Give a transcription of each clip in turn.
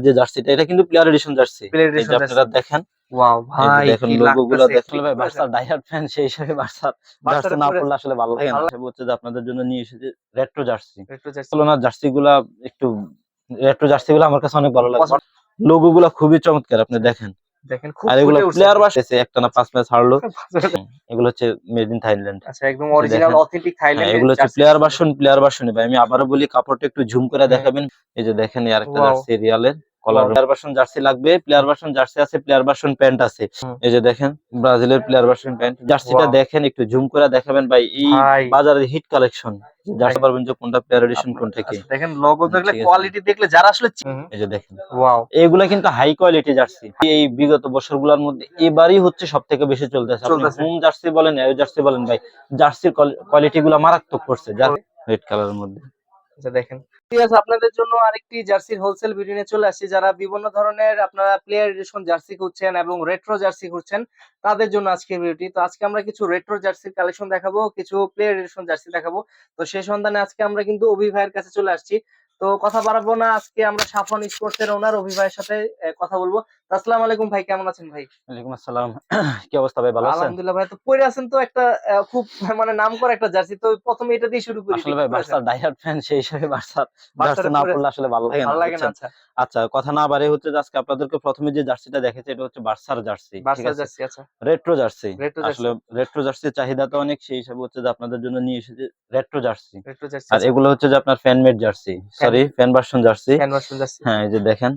যে জার্সিটা এটা কিন্তু প্লেয়ার এডিশন জার্সি। আপনারা দেখেন ওয়াও ভাই দেখেন ভাই বার্সার ডাইহার্ড ফ্যান সেই হিসেবে বার্সার জার্সি না পড়লে আসলে ভালো লাগে না। হচ্ছে যে আপনাদের জন্য নিয়ে এসেছে রেট্রো জার্সি। বার্সেলোনার একটু রেট্রো জার্সি গুলো আমার কাছে অনেক ভালো লাগে। পছন্দ- লোগো গুলা খুবই চমৎকার আপনি দেখেন। দেখেন খুব আর এগুলো প্লেয়ার। বাসেছে একটা না পাঁচ ম্যাচ হারলো। এগুলো হচ্ছে মেড ইন থাইল্যান্ড আচ্ছা একদম অরিজিনাল অথেন্টিক থাইল্যান্ড হ্যাঁ, এগুলো হচ্ছে প্লেয়ার বাসন প্লেয়ার ভার্সনে ভাই। আমি আবারও বলি কাপড়টা একটু ঝুম করে দেখাবেন। এই যে দেখেন এই আরেকটা জার্সি রিয়ালের কলার. প্লেয়ার ভার্সন জার্সি লাগবে প্লেয়ার ভার্সন জার্সি আছে প্লেয়ার ভার্সন প্যান্ট আছে। এই যে দেখেন ব্রাজিলের প্লেয়ার ভার্সন প্যান্ট জার্সিটা দেখেন একটু ঝুম করে দেখাবেন ভাই এই বাজারের হিট কালেকশন জার্সি পারবেন যে কোনটা প্লেয়ার এডিশন কোনটা কি। আচ্ছা, দেখেন লোগো দেখলে কোয়ালিটি দেখলে যারা আসলে এই যে দেখেন। ওয়াও কিন্তু হাই কোয়ালিটি জার্সি এই বিগত বছরগুলোর মধ্যে এবারই হচ্ছে সব থেকে বেশি চলতেছে। আপনি। হোম জার্সি বলেন এও জার্সি বলেন ভাই জার্সির কোয়ালিটি গুলা মারাত্মক করছে। যার রেড কালারের মধ্যে। আচ্ছা দেখেন। ঠিক আছে আপনাদের জন্য আরেকটি জার্সির হোলসেল ভিডিও নিয়ে চলে আসছি। যারা বিভিন্ন ধরনের আপনারা প্লেয়ার এডিশন জার্সি খুঁজছেন এবং রেট্রো জার্সি খুঁজছেন, তাদের জন্য আজকের ভিডিওটি তো আজকে আমরা কিছু রেট্রো জার্সির কালেকশন দেখাবো, কিছু প্লেয়ার এডিশন জার্সি দেখাবো। তো সেই সন্ধানে আজকে আমরা কিন্তু অভি ভাইয়ের কাছে চলে আসছি। তো কথা বাড়াবো না, আজকে আমরা সাফন স্পোর্টস এর ওনার অভি ভাইয়ের সাথে কথা বলব। আসসালামু আলাইকুম ভাই কেমন আছেন ভাই? ওয়ালাইকুম আসসালাম। কি অবস্থা ভাই ভালো আছেন? আলহামদুলিল্লাহ ভাই তো পরে আছেন তো একটা খুব মানে নাম করা একটা জার্সি তো প্রথমে এটা দিয়ে শুরু করি। আসলে ভাই বার্সার ডাইহার্ড ফ্যান সেই হিসেবে বার্সার বার্সার জার্সি না পড়লে আসলে ভালো লাগে না ভালো লাগে না আচ্ছা। আচ্ছা কথা না বাড়ে হচ্ছে আজকে আপনাদেরকে প্রথমে যে জার্সিটা দেখেছে এটা হচ্ছে বার্সার জার্সি ঠিক বার্সা আছে? জার্সি আচ্ছা। Retro jersey. আসলে রেট্রো জার্সির চাহিদা তো অনেক সেই হিসাবে হচ্ছে যে আপনাদের জন্য নিয়ে এসেছে রেট্রো জার্সি। রেট্রো জার্সি আর এগুলো হচ্ছে যে আপনার fan made jersey sorry fan version jersey. Fan version jersey. হ্যাঁ এই যে দেখেন।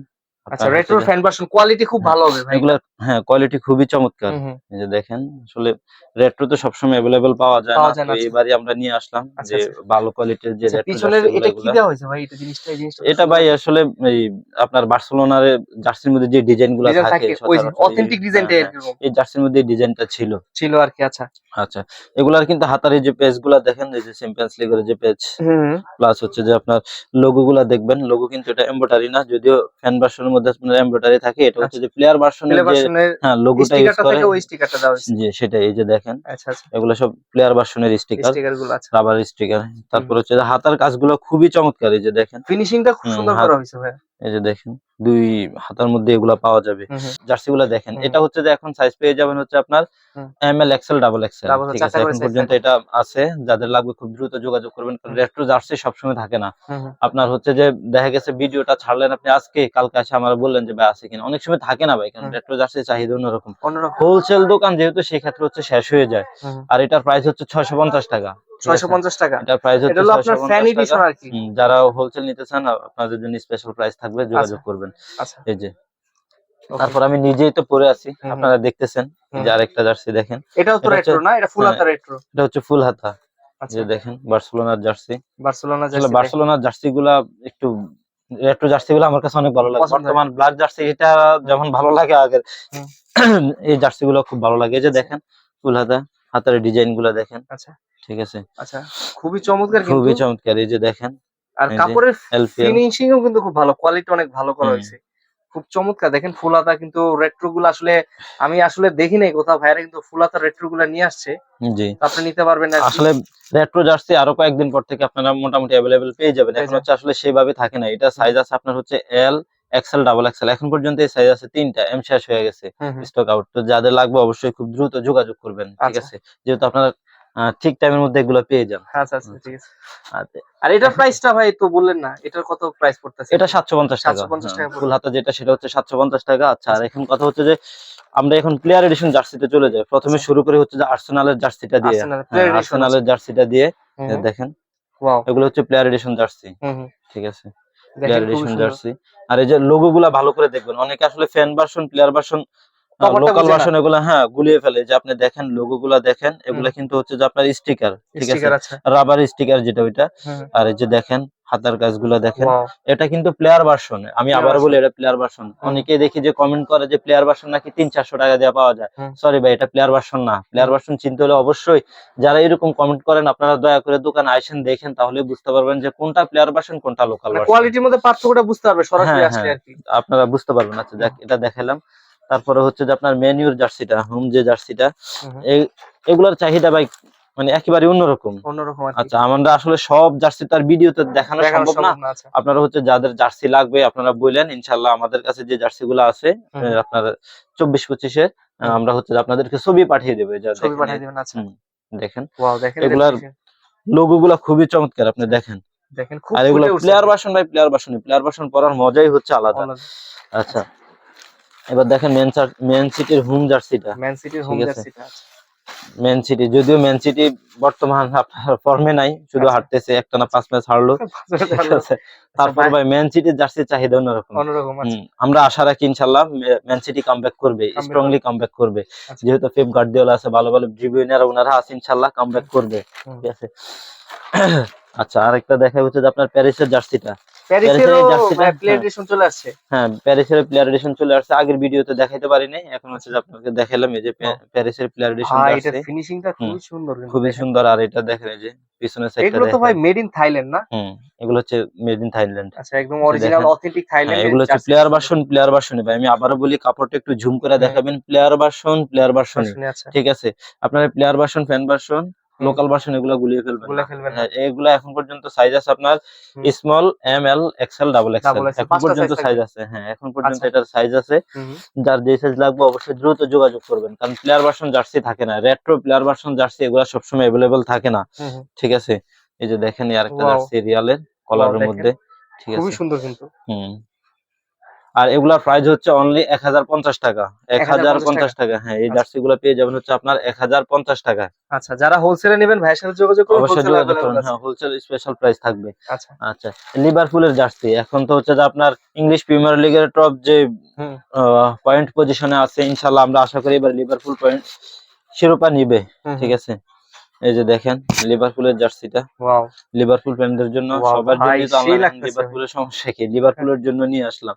আচ্ছা রেট্রো ফ্যান ভার্সন কোয়ালিটি খুব ভালো হবে ভাই। এগুলো হ্যাঁ কোয়ালিটি খুবই চমৎকার। এই যে দেখেন আসলে রেট্রো তো সবসময় অ্যাভেলেবেল পাওয়া যায় না। তো আচ্ছা। আমরা নিয়ে আসলাম আচ্ছা, যে আচ্ছা। ভালো কোয়ালিটির যে রেট্রো পিছনের এটা কি দেওয়া হয়েছে ভাই? এটা জিনিসটা জিনিসটা এটা ভাই আসলে এই আপনার বার্সেলোনার জার্সির মধ্যে যে ডিজাইনগুলো থাকে ওই অথেন্টিক ডিজাইনটা হ্যাঁ, হ্যাঁ, এই জার্সির মধ্যে ডিজাইনটা ছিল। ছিল আর কি আচ্ছা। আচ্ছা এগুলার কিন্তু হাতার যে পেজগুলা দেখেন এই যে চ্যাম্পিয়ন্স লিগের যে পেজ। হুম প্লাস হচ্ছে যে আপনার লোগো গুলা দেখবেন লোগো কিন্তু এটা এমব্রয়ডারি না যদিও ফ্যান ভার্সনের মধ্যে আপনার এমব্রয়ডারি থাকে এটা হচ্ছে যে প্লেয়ার ভার্সনের যে হ্যাঁ লোগোটা ইউজ করে। ওই স্টিকারটা দাও জি সেটা এই যে দেখেন। আচ্ছা আচ্ছা। এগুলো সব প্লেয়ার ভার্সনের স্টিকার স্টিকারগুলো আচ্ছা রাবার স্টিকার তারপর হচ্ছে যে হাতার কাজগুলো খুবই চমৎকার এই যে দেখেন। ফিনিশিংটা খুব সুন্দর করা হয়েছে ভাই এই যে দেখেন। দুই হাতার মধ্যে এগুলা পাওয়া যাবে। জার্সি গুলা দেখেন এটা হচ্ছে যে এখন সাইজ পেয়ে যাবেন হচ্ছে আপনার M L XL double XL ঠিক আছে এখন পর্যন্ত এটা আছে যাদের লাগবে খুব দ্রুত যোগাযোগ করবেন কারণ রেট্রো জার্সি সবসময় থাকে না। আপনার হচ্ছে যে দেখা গেছে ভিডিওটা ছাড়লেন আপনি আজকে কালকে এসে আমার বললেন যে ভাই আছে কিনা? অনেক সময় থাকে না ভাই কারণ রেট্রো জার্সি চাহিদা অন্যরকম। হোলসেল দোকান যেহেতু সেই ক্ষেত্রে হচ্ছে শেষ হয়ে যায়। আর এটার প্রাইস হচ্ছে ছয়শো পঞ্চাশ টাকা। ঠিক আছে? ছয়শো পঞ্চাশ টাকা। এটার প্রাইস হচ্ছে হলো আপনার ফ্যান 650 টাকা। যারা হোলসেল নিতে চান আপনাদের জন্য স্পেশাল প্রাইস থাকবে যোগাযোগ করবেন। আচ্ছা। এই যে। তারপর আমি নিজেই তো পরে আছি। আপনারা দেখতেছেন যে আরেকটা জার্সি দেখেন। এটাও তো রেট্রো না? এটা ফুল হ্যাঁ। হাতা রেট্রো এটা হচ্ছে ফুল হাতা। আচ্ছা। যে দেখেন বার্সেলোনার জার্সি। বার্সেলোনা জার্সি বার্সেলোনার জার্সি গুলা একটু রেট্রো জার্সি গুলো আমার কাছে অনেক ভালো লাগে। বর্তমান ব্ল্যাক জার্সি এটা যেমন ভালো লাগে আগের এই জার্সি গুলো খুব ভালো লাগে। এই যে দেখেন ফুল হাতা হাতার ডিজাইনগুলা দেখেন। আচ্ছা। ঠিক আছে। আচ্ছা। খুবই চমৎকার খুবই চমৎকার। এই যে দেখেন আর কাপড়ের ফিনিশিং ও কিন্তু খুব ভালো কোয়ালিটি অনেক ভালো করা। হয়েছে। খুব চমৎকার। দেখেন ফুলাতা কিন্তু রেট্রো গুলো আসলে আমি আসলে দেখি নাই কোথাও ভাইরা কিন্তু ফুলাতা রেট্রো গুলো নিয়ে আসছে। জি। আপনি নিতে পারবেন কি। আসলে রেট্রো জার্সি আরও কয়েকদিন পর থেকে আপনারা মোটামুটি অ্যাভেলেবেল পেয়ে যাবেন। এখন হচ্ছে আসলে সেভাবে থাকে না। এটা সাইজ আছে আপনার হচ্ছে এল এক্সেল ডাবল এক্সেল এখন পর্যন্ত এই সাইজ আছে তিনটা এম শেষ হয়ে গেছে। স্টক আউট তো যাদের লাগবে অবশ্যই খুব দ্রুত যোগাযোগ করবেন ঠিক আচ্ছা। আছে? যেহেতু আপনারা ঠিক টাইমের মধ্যে এগুলো পেয়ে যান। আচ্ছা আচ্ছা ঠিক আছে। আর এটার প্রাইসটা ভাই তো বললেন না এটার কত প্রাইস পড়তেছে? এটা সাতশো পঞ্চাশ টাকা। 750 টাকা হ্যাঁ, ফুল হাতা যেটা সেটা হচ্ছে সাতশো পঞ্চাশ টাকা। আচ্ছা আর এখন কথা হচ্ছে যে আমরা এখন প্লেয়ার এডিশন জার্সিতে চলে যাই। প্রথমে আচ্ছা। শুরু করে হচ্ছে যে আর্সেনালের জার্সিটা দিয়ে। এর হ্যাঁ, আর্সেনালের জার্সিটা দিয়ে হুম। দেখেন। ওয়াও এগুলো হচ্ছে প্লেয়ার এডিশন জার্সি। ঠিক আছে? Player addition jersey. আর এই যে লোগো গুলা ভালো করে দেখবেন। অনেকে আসলে fan version player version local. Version এগুলা হ্যাঁ গুলিয়ে ফেলে যে আপনি দেখেন লোগো গুলা দেখেন এগুলা কিন্তু হচ্ছে যে আপনার স্টিকার ঠিক আছে? রাবার স্টিকার যেটা ওইটা। আর এই যে দেখেন হাতার কাজগুলো দেখেন। এটা কিন্তু প্লেয়ার ভার্সন আমি আবার। বলি এটা প্লেয়ার ভার্সন অনেকে দেখি যে কমেন্ট করে যে প্লেয়ার ভার্সন নাকি তিন চারশো টাকা দিয়ে পাওয়া যায়। সরি ভাই এটা প্লেয়ার ভার্সন না। প্লেয়ার ভার্সন চিনতে হলে অবশ্যই যারা এরকম কমেন্ট করেন আপনারা দয়া করে দোকান আইসেন দেখেন তাহলে বুঝতে পারবেন যে কোনটা প্লেয়ার ভার্সন কোনটা লোকাল মানে কোয়ালিটির মধ্যে পার্থক্যটা বুঝতে পারবে সরাসরি হ্যাঁ, আসলে হ্যাঁ। আর কি। আপনারা বুঝতে পারবেন। আচ্ছা যাক এটা দেখালাম। তারপরে হচ্ছে যে আপনার মেনিউর জার্সিটা হোম যে জার্সিটা। এগুলার চাহিদা ভাই মানে একেবারে অন্যরকম। অন্যরকম আচ্ছা আমরা আসলে সব জার্সি তার ভিডিওতে দেখানো দেখানো সম্ভব না। আচ্ছা। আপনারা হচ্ছে যাদের জার্সি লাগবে আপনারা বললেন ইনশাল্লাহ আমাদের কাছে যে জার্সি গুলো আছে আপনার চব্বিশ পঁচিশে। আমরা হচ্ছে আপনাদেরকে ছবি পাঠিয়ে দেবো ছবি পাঠিয়ে আচ্ছা। দেখেন। এগুলার লোগো গুলা খুবই চমৎকার আপনি দেখেন। দেখেন আর এগুলো প্লেয়ার বাসন বাই প্লেয়ার বাসন প্লেয়ার বাসন পরার মজাই হচ্ছে আলাদা। আচ্ছা এবার দেখেন মেন সিটির হোম জার্সিটা। ম্যান সিটির হোম আছে। জার্সিটা আচ্ছা। মেন সিটি যদিও মেন সিটি বর্তমান আপনার ফর্মে নাই শুধু আচ্ছা। হাঁটতেছে একটা না পাঁচ ম্যাচ হারলো। তারপর ভাই- ভাই ম্যান সিটির জার্সির চাহিদা অন্যরকম। অন্যরকম আছে আমরা আশা রাখি ইনশাল্লাহ ম্যান সিটি কামব্যাক করবে স্ট্রংলি কামব্যাক করবে। আচ্ছা। যেহেতু পেপ গার্দিওলা আছে ভালো ভালো ব্রিবিয়ানারা ওনারা আছে ইনশাল্লাহ কামব্যাক করবে। ঠিক আছে? আচ্ছা আরেকটা দেখা হচ্ছে যে আপনার প্যারিসের জার্সিটা। প্যারিসেরও প্লেয়ার হ্যাঁ। এডিশন চলে আসছে। হ্যাঁ প্যারিসের প্লেয়ার এডিশন চলে আসছে। আগের ভিডিওতে দেখাইতে পারি নাই এখন হচ্ছে যে আপনাকে দেখালাম এই যে প্যারিসের প্লেয়ার এডিশন এটা ফিনিশিংটা সুন্দর খুবই সুন্দর আর এটা দেখেন এই যে পিছনের সাইডটা এগুলো তো ভাই মেড ইন থাইল্যান্ড না? হুম এগুলো হচ্ছে মেড ইন থাইল্যান্ড আচ্ছা একদম অরিজিনাল। অথেন্টিক হ্যাঁ থাইল্যান্ড এগুলো হচ্ছে প্লেয়ার ভার্সন প্লেয়ার ভার্সনে ভাই। আমি আবারও বলি কাপড়টা একটু ঝুম করে হ্যাঁ। দেখাবেন। প্লেয়ার ভার্সন প্লেয়ার ভার্সনে আচ্ছা। ঠিক আছে? আপনার player version fan version local version এগুলো গুলিয়ে ফেলবেন গুলে না। ফেলবেন। হ্যাঁ, এগুলো এখন পর্যন্ত সাইজ আছে আপনার small M L XL double Double এখন পর্যন্ত সাইজ আছে হ্যাঁ এখন পর্যন্ত আচ্ছা। এটার সাইজ আছে। যার যে সাইজ লাগবে অবশ্যই দ্রুত যোগাযোগ করবেন কারণ প্লেয়ার ভার্সন জার্সি থাকে না রেট্রো প্লেয়ার ভার্সন জার্সি এগুলো সবসময় অ্যাভেলেবেল থাকে না। ঠিক আছে এই যে দেখেন এই আরেকটা. জার্সি রিয়ালের কলারের মধ্যে ঠিক খুবই আছে সুন্দর কিন্তু হুম আর এগুলার প্রাইস হচ্ছে অনলি এক হাজার পঞ্চাশ টাকা। এক হাজার পঞ্চাশ টাকা। হ্যাঁ এই আচ্ছা। জার্সি গুলো পেয়ে যাবেন হচ্ছে আপনার এক হাজার পঞ্চাশ টাকা। আচ্ছা যারা হোলসেলে নেবেন ভাইয়ের সাথে যোগাযোগ করুন অবশ্যই যোগাযোগ করুন। হ্যাঁ হোলসেল স্পেশাল প্রাইস থাকবে। আচ্ছা। আচ্ছা লিভারপুলের জার্সি। এখন তো হচ্ছে যে আপনার ইংলিশ প্রিমিয়ার লিগের টপ যে পয়েন্ট পজিশনে আছে ইনশাল্লাহ আমরা আশা করি এবার লিভারপুল পয়েন্ট শিরোপা নিবে। ঠিক আছে? এই যে দেখেন লিভারপুলের জার্সিটা। ওয়াও লিভারপুল ফ্যানদের জন্য সবার জন্য লিভারপুলের সমস্যা কি? লিভারপুলের জন্য নিয়ে আসলাম।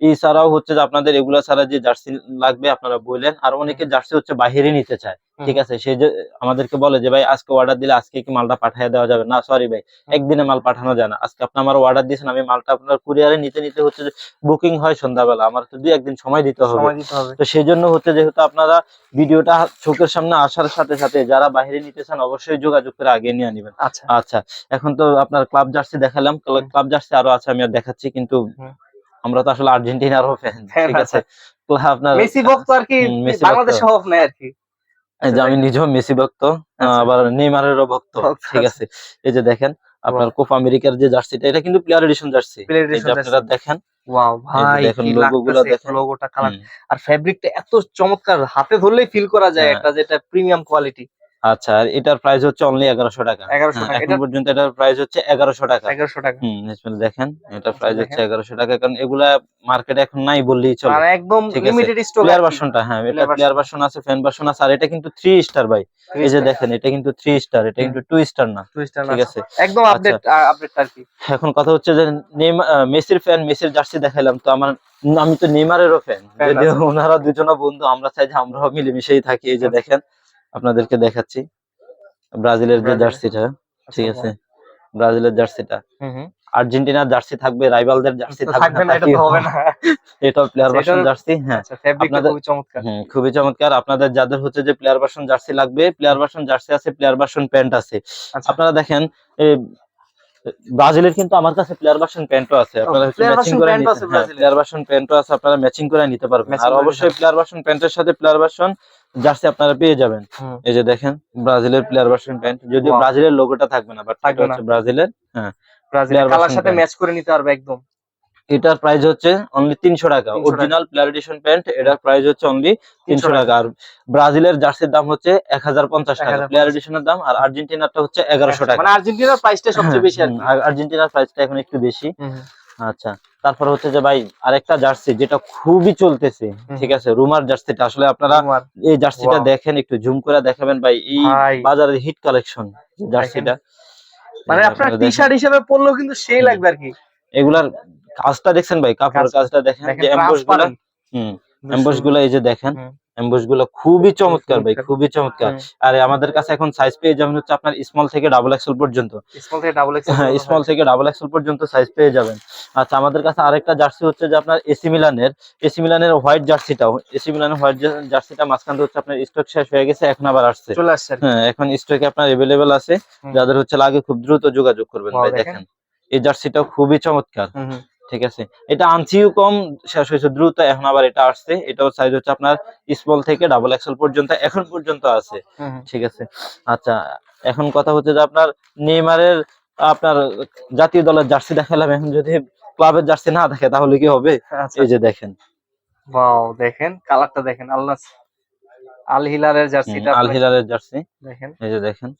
এই এছাড়াও হচ্ছে যে আপনাদের এগুলা ছাড়া যে জার্সি লাগবে আপনারা বললেন আর অনেকে জার্সি হচ্ছে বাহিরে নিতে চায়। ঠিক আছে? সে যে আমাদেরকে বলে যে ভাই আজকে অর্ডার দিলে আজকে কি মালটা পাঠিয়ে দেওয়া যাবে? না সরি ভাই একদিনে মাল পাঠানো যায় না। আজকে আপনি আমার অর্ডার দিয়েছেন আমি মালটা আপনার কুরিয়ারে নিতে নিতে হচ্ছে যে বুকিং হয় সন্ধ্যাবেলা। আমার তো দুই একদিন সময় দিতে হবে। তো সেই জন্য হচ্ছে যেহেতু আপনারা ভিডিওটা চোখের সামনে আসার সাথে সাথে যারা বাইরে নিতে চান অবশ্যই যোগাযোগ করে আগে নিয়ে নিবেন। আচ্ছা। আচ্ছা এখন তো আপনার ক্লাব জার্সি দেখালাম। ক্লাব জার্সি আরও আছে আমি আর দেখাচ্ছি কিন্তু আমরা তো আসলে আর্জেন্টিনারও ফ্যান ঠিক আছে? আছে। আপনার মেসি ভক্ত আর কি বাংলাদেশ। অফ নাই আর কি। যে আমি নিজেও মেসি ভক্ত আচ্ছা। আবার নেইমারেরও ভক্ত। ভক্ত, ঠিক আছে। এই যে দেখেন আপনার কোপ আমেরিকার যে জার্সিটা এটা কিন্তু প্লেয়ার এডিশন জার্সি। আপনারা দেখেন ওয়াও ভাই দেখুন, কি logo দেখেন। লোগোটা কালার আর ফেব্রিকটা এত চমৎকার হাতে ধরলেই ফিল করা যায় হ্যাঁ। একটা যেটা প্রিমিয়াম কোয়ালিটি আচ্ছা আর এটার প্রাইস হচ্ছে অনলি এগারোশো টাকা। 1100 হ্যাঁ, টাকা। এখন পর্যন্ত এটার প্রাইস হচ্ছে এগারোশো টাকা। এগারোশো টাকা। হুম দেখেন এটা প্রাইস হচ্ছে এগারোশো টাকা কারণ এগুলা মার্কেটে এখন নাই বললেই চলে। একদম লিমিটেড স্টক প্লেয়ার ভার্সনটা হ্যাঁ এটা প্লেয়ার ভার্সন আছে ফ্যান ভার্সন আছে আর এটা কিন্তু থ্রি স্টার ভাই। এই যে দেখেন এটা কিন্তু থ্রি স্টার এটা কিন্তু টু স্টার না। ঠিক আছে। একদম আচ্ছা। আপডেট আপডেট আর কি। এখন কথা হচ্ছে যে মেসির ফ্যান মেসির জার্সি দেখাইলাম তো আমার আমি তো নেইমারেরও ফ্যান যদিও ওনারা দুজনে বন্ধু আমরা চাই যে আমরাও মিলেমিশেই থাকি এই যে আচ্ছা। দেখেন। আপনাদেরকে দেখাচ্ছি। ব্রাজিলের যে জার্সিটা ঠিক আছে? ব্রাজিলের জার্সিটা। আর্জেন্টিনার জার্সি থাকবে রাইভালদের জার্সি থাকবে না এটা তো হবে না। এটা প্লেয়ার ভার্সন জার্সি হ্যাঁ। আচ্ছা আপনাদের- খুবই চমৎকার। খুবই চমৎকার। আপনাদের যাদের হচ্ছে যে প্লেয়ার ভার্সন জার্সি লাগবে প্লেয়ার ভার্সন জার্সি আছে প্লেয়ার ভার্সন প্যান্ট আছে। আচ্ছা। আপনারা দেখেন এই ব্রাজিলের কিন্তু আমার কাছে প্লেয়ার ভার্সন প্যান্টও আছে। আপনারা ম্যাচিং করে প্লেয়ার ভার্সন প্যান্টও আছে আপনারা ম্যাচিং করে নিতে পারবেন। আর অবশ্যই প্লেয়ার ভার্সন প্যান্টের সাথে প্লেয়ার ভার্সন জার্সি আপনারা পেয়ে যাবেন। এই যে দেখেন ব্রাজিলের প্লেয়ার ভার্সন প্যান্ট যদিও Wow. ব্রাজিলের লোগোটা থাকবে না বাট থাকবে না। হচ্ছে ব্রাজিলের হ্যাঁ ব্রাজিলের কালার সাথে ম্যাচ করে নিতে পারবে একদম। এটার প্রাইস হচ্ছে অনলি তিনশো টাকা। 300 টাকা। অরিজিনাল প্লেয়ার এডিশন প্যান্ট এটার প্রাইস হচ্ছে অনলি তিনশো টাকা। আর ব্রাজিলের জার্সির দাম হচ্ছে এক হাজার পঞ্চাশ টাকা। 1050 প্লেয়ার এডিশনের দাম আর আর্জেন্টিনারটা হচ্ছে এগারোশো টাকা। মানে আর্জেন্টিনার প্রাইসটা সবচেয়ে বেশি হুম, আর আর্জেন্টিনার প্রাইসটা এখন একটু বেশি। আচ্ছা তারপর হচ্ছে যে ভাই আরেকটা জার্সি যেটা খুবই চলতেছে ঠিক আছে রুমার জার্সিটা। আসলে আপনারা এই জার্সিটা দেখেন একটু জুম করে দেখাবেন ভাই এই বাজারের হিট কালেকশন জার্সিটা। মানে আপনার টি শার্ট হিসেবে পরলেও কিন্তু সেই লাগবে আর কি। এগুলার কাজটা দেখছেন ভাই কাপড়ের কাজটা দেখেন দেখেন যে এমবোসগুলা হুম এমবোসগুলা এই যে দেখেন। হুম। এমবুশগুলো খুবই চমৎকার ভাই খুবই চমৎকার। আর আমাদের কাছে এখন সাইজ পেয়ে যাবেন হচ্ছে আপনার স্মল থেকে ডাবল এক্সেল পর্যন্ত। স্মল থেকে ডাবল এক্স হ্যাঁ স্মল থেকে ডাবল এক্সেল পর্যন্ত সাইজ পেয়ে যাবেন। আচ্ছা আমাদের কাছে আরেকটা জার্সি হচ্ছে যে আপনার এসি মিলানের এসি মিলানের হোয়াইট জার্সিটাও এসি মিলানের হোয়াইট জার্সিটা মাঝখান হচ্ছে আপনার স্টক শেষ হয়ে গেছে এখন আবার আসছে। চলে আসছে হ্যাঁ এখন স্টকে আপনার এভেলেবেল আছে। যাদের হচ্ছে লাগে খুব দ্রুত যোগাযোগ করবেন ভাই দেখেন। এই জার্সিটাও খুবই চমৎকার। ঠিক আছে? এটা আনছিও কম শেষ হয়েছে দ্রুত এখন আবার এটা আসছে। এটাও সাইজ হচ্ছে আপনার স্মল থেকে ডাবল এক্সেল পর্যন্ত এখন পর্যন্ত আছে। ঠিক আছে? আচ্ছা এখন কথা হচ্ছে যে আপনার নেইমারের আপনার জাতীয় দলের জার্সি দেখালাম এখন যদি ক্লাবের জার্সি না দেখে তাহলে কি হবে? আচ্ছা। এই যে দেখেন। ওয়াও দেখেন কালারটা দেখেন আল নাস আল হিলালের জার্সিটা আল হিলালের জার্সি। দেখেন। এই যে দেখেন।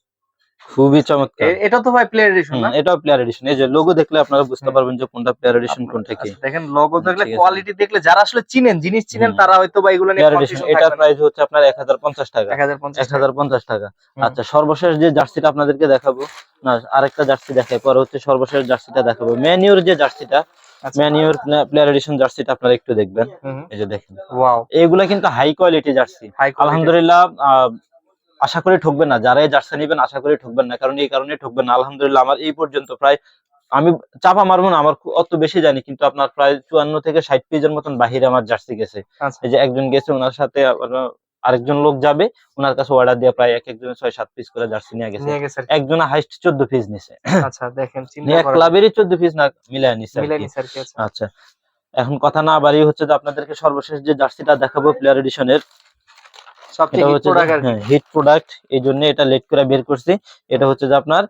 খুবই চমৎকার। এটা তো ভাই প্লেয়ার এডিশন না? এটাও প্লেয়ার এডিশন এই যে লোগো দেখলে আপনারা বুঝতে পারবেন যে কোনটা প্লেয়ার এডিশন কোনটা কি। আচ্ছা, দেখেন লোগো দেখলে কোয়ালিটি দেখলে যারা আসলে চিনেন জিনিস চিনেন তারা হয়তো বা এগুলো প্লেয়ার এডিশন এটার প্রাইস হচ্ছে আপনার এক হাজার পঞ্চাশ টাকা। এক হাজার পঞ্চাশ এক হাজার পঞ্চাশ টাকা। আচ্ছা সর্বশেষ যে জার্সিটা আপনাদেরকে দেখাবো না আরেকটা জার্সি দেখাই পরে হচ্ছে সর্বশেষ জার্সিটা দেখাবো। ম্যানিউর যে জার্সিটা। ম্যানিউর প্লেয়ার এডিশন জার্সিটা আপনারা একটু দেখবেন। এই যে দেখেন। ওয়াও এইগুলা কিন্তু হাই কোয়ালিটি জার্সি। আলহামদুলিল্লাহ আশা করি ঠকবেন না। যারা এই জার্সি নেবেন আশা করি ঠকবেন না। কারণ এই কারণে ঠকবেন না। আলহামদুলিল্লাহ আমার এই পর্যন্ত প্রায় আমি চাপা মারবো না আমার অত বেশি জানি কিন্তু আপনার প্রায় চুয়ান্ন থেকে ষাট পিসের মতন বাহিরে আমার জার্সি গেছে। আচ্ছা। এই যে একজন গেছে ওনার সাথে আরেকজন লোক যাবে ওনার কাছে অর্ডার দিয়ে প্রায় এক একজনের ছয় সাত পিস করে জার্সি নিয়ে গেছে। একজন হাইস্ট চোদ্দ পিস নিছে। আচ্ছা দেখেন এক ক্লাবেরই চোদ্দ পিস না মিলাই নিছে আচ্ছা। আচ্ছা। এখন কথা না বাড়িয়ে হচ্ছে যে আপনাদেরকে সর্বশেষ যে জার্সিটা দেখাবো প্লেয়ার এডিশনের সবচেয়ে হিট প্রোডাক্ট হিট প্রোডাক্ট এই জন্য এটা লেট করে বের করছি। এটা হচ্ছে যে আপনার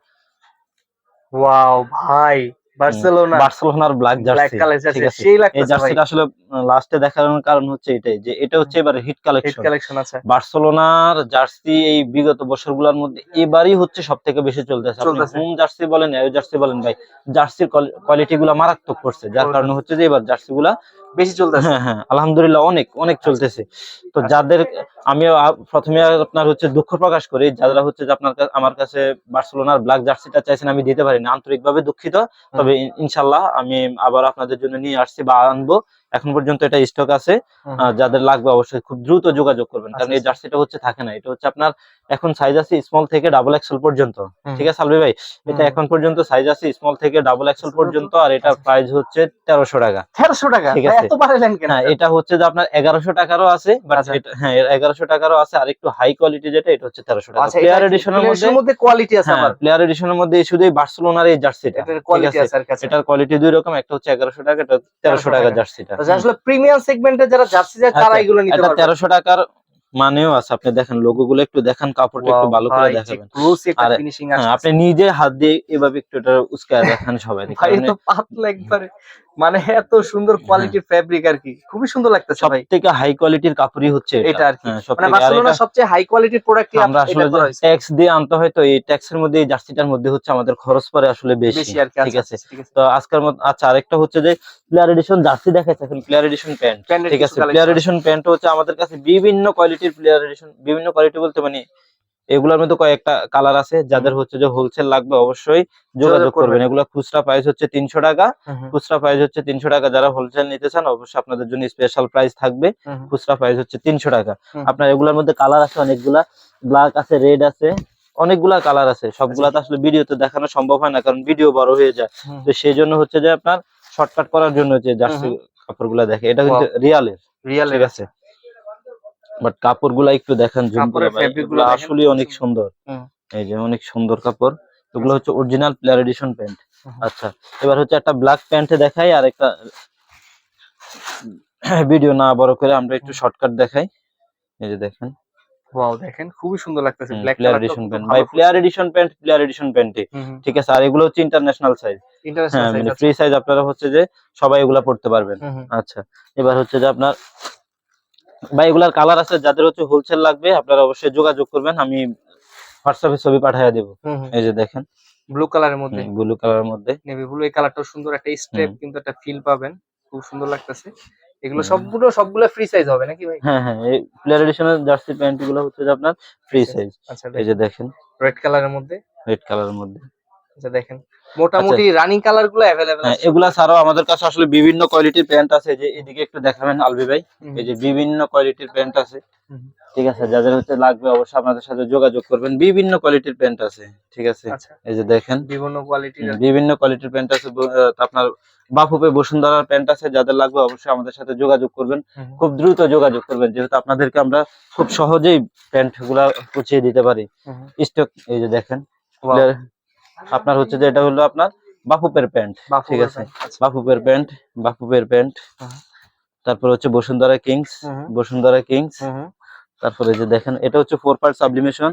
ওয়াও ভাই বার্সেলোনা বার্সেলোনার ব্ল্যাক ব্ল্যাক জার্সি কালার ঠিক জার্সি আছে? সেই এই জার্সিটা আসলে লাস্টে দেখানোর কারণ হচ্ছে এটাই যে এটা হচ্ছে এবার হিট হিট কালেকশন আছে। বার্সেলোনার জার্সি এই বিগত বছরগুলোর মধ্যে এবারই হচ্ছে সব থেকে বেশি চলতেছে। আপনি হোম জার্সি বলেন এই জার্সি বলেন ভাই জার্সির কোয়ালিটি গুলা মারাত্মক করছে। যার কারণে হচ্ছে যে এবার জার্সি গুলা বেশি চলতেছে। হ্যাঁ হ্যাঁ আলহামদুলিল্লাহ অনেক অনেক চলতেছে। তো আচ্ছা। যাদের আমি প্রথমে আপনার হচ্ছে দুঃখ প্রকাশ করি যারা হচ্ছে যে আপনার আমার কাছে বার্সেলোনার ব্ল্যাক জার্সিটা চাইছেন আমি দিতে পারিনি। আন্তরিকভাবে দুঃখিত। তবে ইনশাল্লাহ আমি আবার আপনাদের জন্য নিয়ে আসছি বা আনব। এখন পর্যন্ত এটা স্টক আছে। যাদের লাগবে অবশ্যই খুব দ্রুত যোগাযোগ করবেন কারণ আচ্ছা, এই জার্সিটা হচ্ছে থাকে না এটা হচ্ছে আপনার এখন সাইজ আছে স্মল থেকে ডাবল এক্সেল পর্যন্ত। ঠিক আছে সালভি ভাই? এটা এখন পর্যন্ত সাইজ আছে স্মল থেকে ডাবল এক্সেল পর্যন্ত আর এটার আচ্ছা। প্রাইস হচ্ছে তেরোশো টাকা। তেরোশো টাকা? ঠিক আছে। এত বাড়াইলেন কেন? হ্যাঁ এটা হচ্ছে যে আপনার এগারোশো টাকারও আছে বাট আচ্ছা। হ্যাঁ এগারোশো টাকারও আছে আর একটু হাই কোয়ালিটি যেটা এটা হচ্ছে তেরোশো টাকা। আচ্ছা প্লেয়ার এটা এডিশনের মধ্যে কোয়ালিটি আছে হ্যাঁ প্লেয়ার এডিশনের মধ্যে শুধু এই বার্সেলোনার এই জার্সিটা। এটার কোয়ালিটি দুই রকম একটা হচ্ছে এগারোশো টাকা এটা তেরোশো 1300 টাকা। জার্সিটা। আচ্ছা, আসলে প্রিমিয়াম সেগমেন্টে যারা জার্সি যায় তারা আচ্ছা, এগুলো নিতে পারবে। তেরোশো টাকার মানেও আছে। আপনি দেখেন লোগো গুলো একটু দেখেন কাপড়টা একটু ভালো করে দেখাবেন। আর- ফিনিশিং হ্যাঁ আছে আপনি নিজে হাত দিয়ে এভাবে একটু এটা উস্কায় দেখেন সবাই তো পাতলা একবারে। মানে এত সুন্দর কোয়ালিটির ফেব্রিক আর কি। খুবই সুন্দর লাগতেছে ভাই। থেকে হাই কোয়ালিটির কাপড়ই হচ্ছে এটা। আর কি। হ্যাঁ, মানে বার্সেলোনার সবচেয়ে হাই কোয়ালিটির প্রোডাক্ট আমরা আসলে ট্যাক্স দিয়ে আনতে হয় তো এই ট্যাক্সের মধ্যে এই জার্সিটার মধ্যে হচ্ছে আমাদের খরচ পড়ে আসলে বেশি। আর কি। ঠিক আচ্ছা, আছে? তো আজকের মত আচ্ছা আরেকটা হচ্ছে যে প্লেয়ার এডিশন জার্সি দেখাচ্ছে এখন প্লেয়ার এডিশন প্যান্ট ঠিক আছে? প্লেয়ার। এডিশন প্যান্ট হচ্ছে আমাদের কাছে বিভিন্ন কোয়ালিটির প্লেয়ার এডিশন বিভিন্ন কোয়ালিটি বলতে মানে এগুলোর মধ্যে কয়েকটা কালার আছে যাদের হচ্ছে যে হোলসেল লাগবে অবশ্যই যোগাযোগ করবেন। এগুলো খুচরা প্রাইস হচ্ছে তিনশো টাকা। খুচরা প্রাইস হচ্ছে তিনশো টাকা। যারা হোলসেল নিতে চান অবশ্যই আপনাদের জন্য স্পেশাল প্রাইস থাকবে। খুচরা প্রাইস হচ্ছে তিনশো টাকা। আপনার এগুলোর মধ্যে কালার আছে অনেকগুলা। ব্ল্যাক আছে রেড আছে অনেকগুলা কালার আছে। সবগুলা তো আসলে ভিডিওতে দেখানো সম্ভব হয় না কারণ ভিডিও বড় হয়ে যায়। তো সেই জন্য হচ্ছে যে আপনার শর্টকাট করার জন্য যে জার্সি কাপড়গুলা দেখে এটা কিন্তু রিয়ালের রিয়েল ঠিক আছে। বাট কাপড়গুলা একটু দেখেন আসলে অনেক সুন্দর। এই যে অনেক সুন্দর কাপড়। এগুলো হচ্ছে অরিজিনাল প্লেয়ার এডিশন প্যান্ট আচ্ছা এবার হচ্ছে একটা ব্ল্যাক প্যান্টে দেখাই আর একটা ভিডিও না বড় করে আমরা একটু শর্টকাট দেখাই। এই যে দেখেন। ওয়াও দেখেন খুবই সুন্দর লাগতেছে। ব্ল্যাক প্লেয়ার এডিশন প্যান্ট ভাই player edition pant player edition প্যান্টে ঠিক আছে আর এগুলো হচ্ছে international size international free size আপনারা হচ্ছে যে সবাই এগুলা পড়তে পারবেন। আচ্ছা এবার হচ্ছে যে আপনার বা এগুলার কালার আছে যাদের হচ্ছে হোলসেল লাগবে আপনারা অবশ্যই যোগাযোগ করবেন আমি হোয়াটসঅ্যাপে ছবি পাঠিয়ে দেবো। এই যে দেখেন। ব্লু কালারের মধ্যে? ব্লু কালারের মধ্যে। নেভি ব্লু এই কালারটাও সুন্দর একটা স্ট্রেপ কিন্তু একটা ফিল পাবেন। খুব সুন্দর লাগতেছে। এগুলো সবগুলো সবগুলো ফ্রি সাইজ হবে নাকি ভাই? হ্যাঁ হ্যাঁ এই প্লেয়ার এডিশনের জার্সি প্যান্টগুলো হচ্ছে যে আপনার ফ্রি সাইজ আচ্ছা এই যে দেখেন। রেড কালারের মধ্যে? রেড কালারের মধ্যে। আচ্ছা দেখেন। মোটামুটি রানিং কালারগুলো অ্যাভেলেবেল হ্যাঁ এগুলা ছাড়াও আমাদের কাছে আসলে বিভিন্ন কোয়ালিটির প্যান্ট আছে। যে এদিকে একটু দেখাবেন আলবি ভাই। এই যে বিভিন্ন কোয়ালিটির প্যান্ট আছে। ঠিক আছে যাদের হচ্ছে লাগবে অবশ্যই আপনাদের সাথে যোগাযোগ করবেন। বিভিন্ন কোয়ালিটির প্যান্ট আছে। ঠিক আছে? আচ্ছা। এই যে দেখেন। বিভিন্ন কোয়ালিটির বিভিন্ন কোয়ালিটির প্যান্ট আছে। আপনার বাফুপে বসুন্ধরার প্যান্ট আছে। যাদের লাগবে অবশ্যই আমাদের সাথে যোগাযোগ করবেন। খুব দ্রুত যোগাযোগ করবেন। যেহেতু আপনাদেরকে আমরা খুব সহজেই প্যান্টগুলা পৌঁছে দিতে পারি। স্টক এই যে দেখেন। আপনার হচ্ছে যে এটা হলো আপনার বাফুপের প্যান্ট ঠিক আছে? বাফুপের প্যান্ট বাফুপের প্যান্ট। তারপর হচ্ছে বসুন্ধরা কিংস বসুন্ধরা কিংস। তারপরে এই যে দেখেন এটা হচ্ছে ফোর পার্ট সাবলিমেশন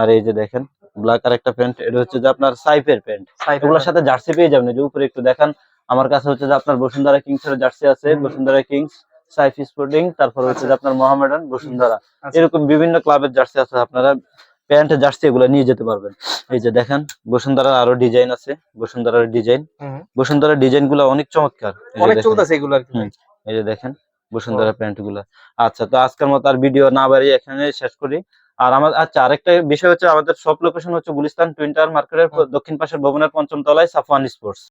আর এই যে দেখেন ব্ল্যাক আর একটা প্যান্ট এটা হচ্ছে যে আপনার সাইফের প্যান্ট। এগুলোর সাথে জার্সি পেয়ে যাবেন যে উপরে একটু দেখান আমার কাছে হচ্ছে যে আপনার বসুন্ধরা কিংস এর জার্সি আছে। বসুন্ধরা কিংস সাইফ স্পোর্টিং তারপর হচ্ছে যে আপনার মোহামেডান বসুন্ধরা। আচ্ছা। এরকম বিভিন্ন ক্লাবের জার্সি আছে আপনারা। প্যান্ট জার্সি এগুলো নিয়ে যেতে পারবেন। এই যে দেখেন বসুন্ধরার আরও ডিজাইন আছে বসুন্ধরার ডিজাইন। বসুন্ধরার ডিজাইনগুলো অনেক চমৎকার। এই যে অনেক দেখেন। চলতেছে এগুলো আর কি হুম। এই যে দেখেন বসুন্ধরা প্যান্টগুলা আচ্ছা তো আজকের মতো আর ভিডিও না বাড়িয়ে এখানে শেষ করি। আর আমার আচ্ছা আরেকটা বিষয় হচ্ছে আমাদের সব লোকেশন হচ্ছে গুলিস্তান টুইন্টার মার্কেটের দক্ষিণ পাশের ভবনের পঞ্চম তলায় সাফওয়ান স্পোর্টস।